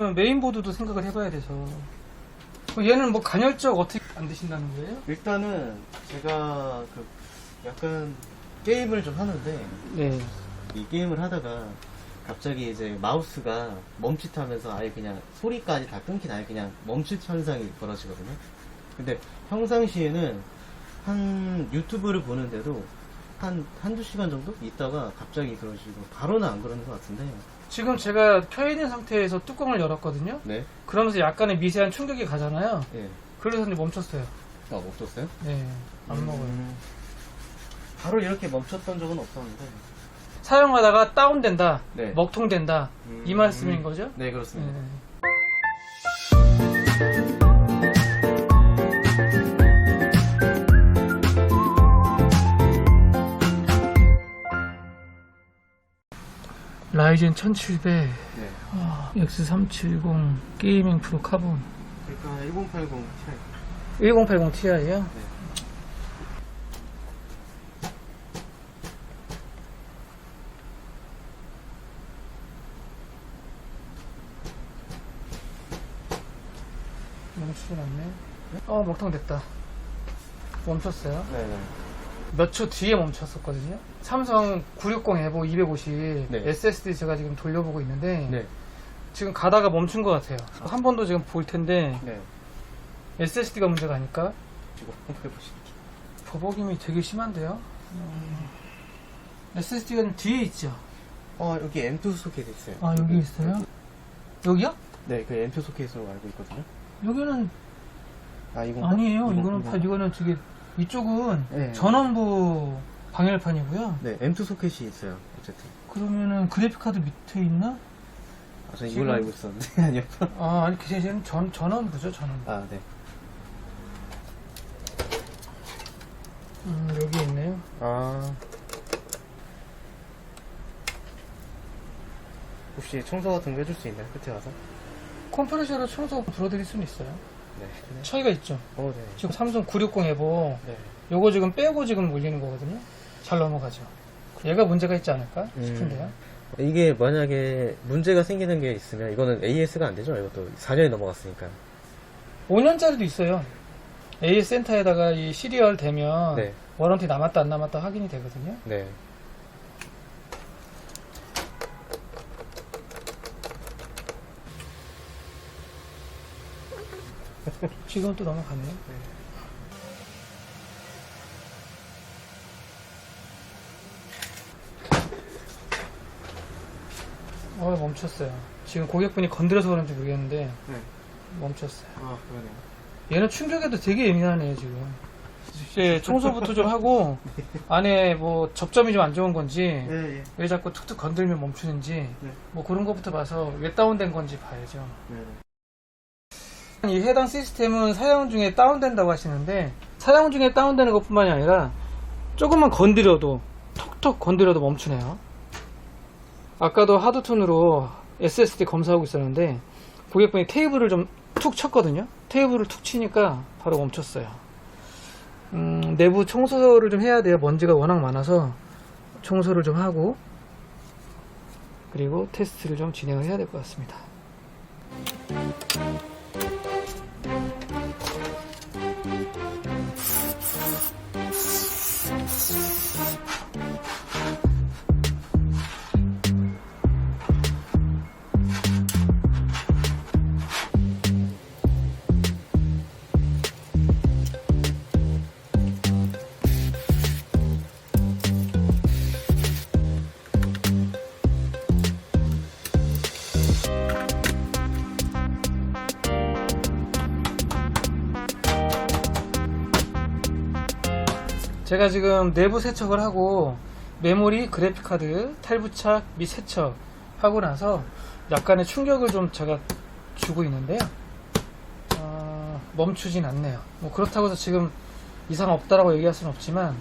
메인보드도 생각을 해봐야 돼서. 그럼 얘는 뭐 간헐적 어떻게 안 되신다는 거예요? 일단은 제가 그 약간 게임을 좀 하는데 네. 이 게임을 하다가 갑자기 이제 마우스가 멈칫하면서 아예 그냥 소리까지 다 끊긴 아예 그냥 멈칫 현상이 벌어지거든요. 근데 평상시에는 한 유튜브를 보는데도 한 한두 시간 정도 있다가 갑자기 그러시고 바로는 안 그러는 것 같은데. 지금 제가 켜있는 상태에서 뚜껑을 열었거든요. 네. 그러면서 약간의 미세한 충격이 가잖아요. 예. 그래서 이제 멈췄어요. 아, 없었어요? 네. 안 먹어요. 음. 바로 이렇게 멈췄던 적은 없었는데. 사용하다가 다운된다. 네. 먹통된다. 음. 이 말씀인 거죠? 네, 그렇습니다. 네. 라이젠 1700, 네. 아, X370 게이밍 프로 카본 그러니까 1080 Ti. 1080 Ti요? 네. 멈추지 않네. 어, 먹통 됐다. 멈췄어요. 네네. 몇 초 뒤에 멈췄었거든요. 삼성 960 에보 250 네. SSD 제가 지금 돌려보고 있는데 네. 지금 가다가 멈춘 것 같아요. 한 번 더 지금 볼 텐데 네. SSD가 문제가 아닐까? 이거 한번 해보실게요. 버벅임이 되게 심한데요. SSD가 뒤에 있죠. 어, 여기 M2 소켓 있어요. 아 여기 있어요? 여기요? 네, 그 M2 소켓으로 알고 있거든요. 여기는 아, 이건 아니에요. 이거는 파, 이거는 저기 이쪽은 네. 전원부 방열판이고요. 네, M2 소켓이 있어요. 어쨌든. 그러면은 그래픽 카드 밑에 있나? 아, 전 지금- 이걸로 알고 있었는데 아니었구나. 아 아니 그 제는 전 전원부죠 전원부. 아, 네. 음 여기 있네요. 아. 혹시 청소 같은 거 해줄 수 있나요? 끝에 와서? 컴프레셔로 청소 불어드릴 수는 있어요. 네. 차이가 있죠. 어, 네. 지금 삼성 960 에보 네. 요거 지금 빼고 지금 올리는 거거든요. 잘 넘어가죠. 얘가 문제가 있지 않을까 싶은데요. 이게 만약에 문제가 생기는 게 있으면 이거는 AS가 안 되죠? 이것도 4년이 넘어갔으니까. 5년짜리도 있어요. AS 센터에다가 이 시리얼 되면 네. 워런티 남았다 안 남았다 확인이 되거든요. 네. 지금 또 넘어갔네요. 어 멈췄어요. 지금 고객분이 건드려서 그런지 모르겠는데 네. 멈췄어요. 아, 그러네요. 얘는 충격에도 되게 예민하네요 지금. 이제 청소부터 좀 하고 안에 뭐 접점이 좀 안 좋은 건지 예, 예. 왜 자꾸 툭툭 건들면 멈추는지 네. 뭐 그런 것부터 봐서 왜 다운된 건지 봐야죠. 네. 이 해당 시스템은 사용 중에 다운된다고 하시는데 사용 중에 다운되는 것뿐만이 아니라 조금만 건드려도 톡톡 건드려도 멈추네요. 아까도 하드톤으로 SSD 검사하고 있었는데 고객분이 테이블을 좀 툭 쳤거든요. 테이블을 툭 치니까 바로 멈췄어요. 음, 내부 청소를 좀 해야 돼요. 먼지가 워낙 많아서 청소를 좀 하고 그리고 테스트를 좀 진행을 해야 될 것 같습니다. 제가 지금 내부 세척을 하고 메모리, 그래픽카드, 탈부착 및 세척 하고 나서 약간의 충격을 좀 제가 주고 있는데요. 어, 멈추진 않네요. 뭐 그렇다고 해서 지금 이상 없다라고 얘기할 수는 없지만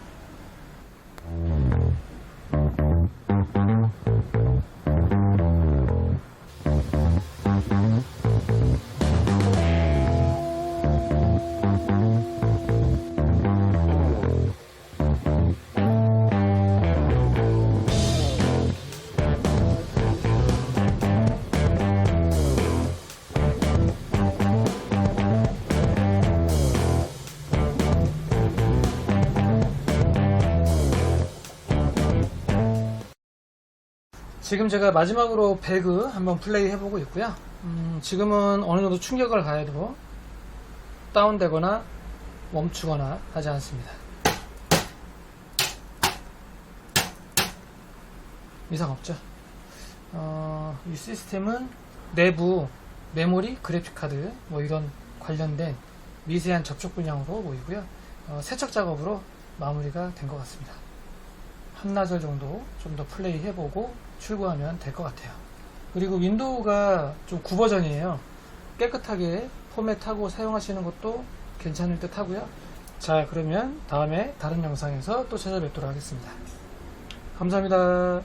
지금 제가 마지막으로 배그 한번 플레이 해보고 있고요. 음, 지금은 어느 정도 충격을 가해도 다운되거나 멈추거나 하지 않습니다. 이상 없죠. 어, 이 시스템은 내부 메모리, 그래픽카드 뭐 이런 관련된 미세한 접촉 분량으로 보이고요. 어, 세척 작업으로 마무리가 된 것 같습니다. 한나절 정도 좀 더 플레이 해보고 출고하면 될 것 같아요. 그리고 윈도우가 좀 구버전이에요. 깨끗하게 포맷하고 사용하시는 것도 괜찮을 듯 하고요. 자, 그러면 다음에 다른 영상에서 또 찾아뵙도록 하겠습니다. 감사합니다.